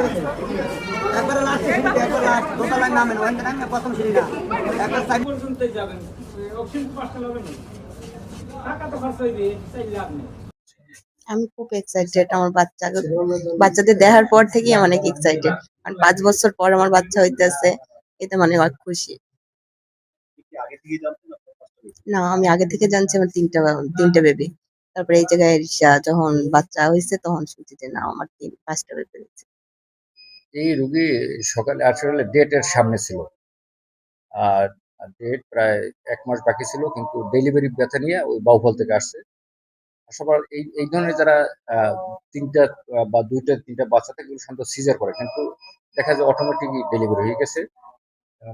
করেছে একবারে লাস্টে সিঁড়িতে একবার লাস্ট দোতলায় নামেন ওখান থেকে নামে প্রথম সিঁড়ি না একবার সাইড পর্যন্ত যাবেন অপশন পাঁচটা লাগবে না টাকা তো খরচ হইবে তাই লাভ নেই। আমি খুব এক্সাইটেড আমার বাচ্চা বাচ্চাদের দেখার পর থেকেই আমি অনেক এক্সাইটেড কারণ পাঁচ বছর পর আমার বাচ্চা হইতেছে এতে মানে অনেক খুশি। না আমি আগে থেকে জানছি আমার তিনটা তিনটা বেবি তারপরে এই জায়গায় রিসা যখন বাচ্চা হয়েছে তখন শুনছি যে না আমার তিন পাঁচটা বেবি হয়েছে এই রুগী সকালে আসলে ডেটের সামনে ছিল। আর ডেট প্রায় এক মাস বাকি ছিল, কিন্তু ডেলিভারি ব্যথা নিয়ে ওই বাউফল থেকে আসছে। সবার এই এই ধরনের যারা তিনটা বা দুইটা, তিনটা বাচ্চা থেকে সাধারণত সিজার করে। কিন্তু দেখা যায় অটোমেটিক ডেলিভারি হয়ে গেছে।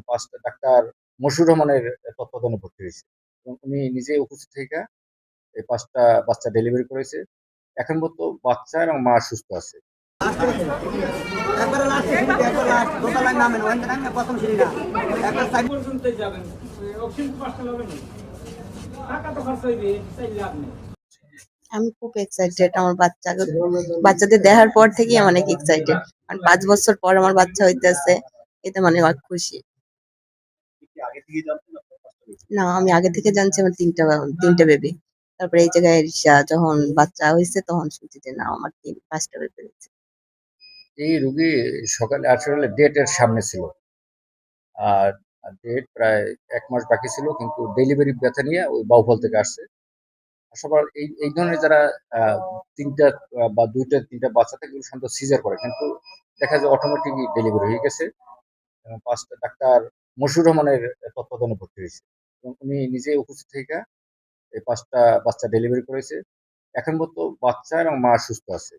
পাঁচটা ডাক্তার মশুর রহমানের তত্ত্বাবধানে ভর্তি হয়েছে। উনি নিজে উপস্থিত থেকে এই পাঁচটা বাচ্চা ডেলিভারি করেছে। এখন পর্যন্ত বাচ্চা এবং মা সুস্থ আছে। থেকে আমি খুব এক্সাইটেড আমার বাচ্চা বাচ্চাদের দেখার পর থেকেই আমি অনেক এক্সাইটেড কারণ পাঁচ বছর পর আমার বাচ্চা হইতেছে, এতে মানে অনেক খুশি। না, আমি আগে থেকে জানছি আমার তিনটা তিনটা বেবি তারপরে এই জায়গায় যখন বাচ্চা হয়েছে তখন শুনছি যে না, আমার তিন, পাঁচটা বেবি হয়েছে এই রুগী সকালে আসলে ডেটের সামনে ছিল। আর ডেট প্রায় এক মাস বাকি ছিল, কিন্তু ডেলিভারি ব্যথা নিয়ে ওই বাউফল থেকে আসছে। সবার এই এই ধরনের যারা তিনটা বা দুইটা, তিনটা বাচ্চা থেকে সাধারণত সিজার করে। কিন্তু দেখা যায় অটোমেটিক ডেলিভারি হয়ে গেছে এবং পাঁচটা ডাক্তার মশুর রহমানের তত্ত্বাবধানে ভর্তি হয়েছে। এবং উনি নিজে উপস্থিত থেকে এই পাঁচটা বাচ্চা ডেলিভারি করেছে। এখন পর্যন্ত বাচ্চা এবং মা সুস্থ আছে।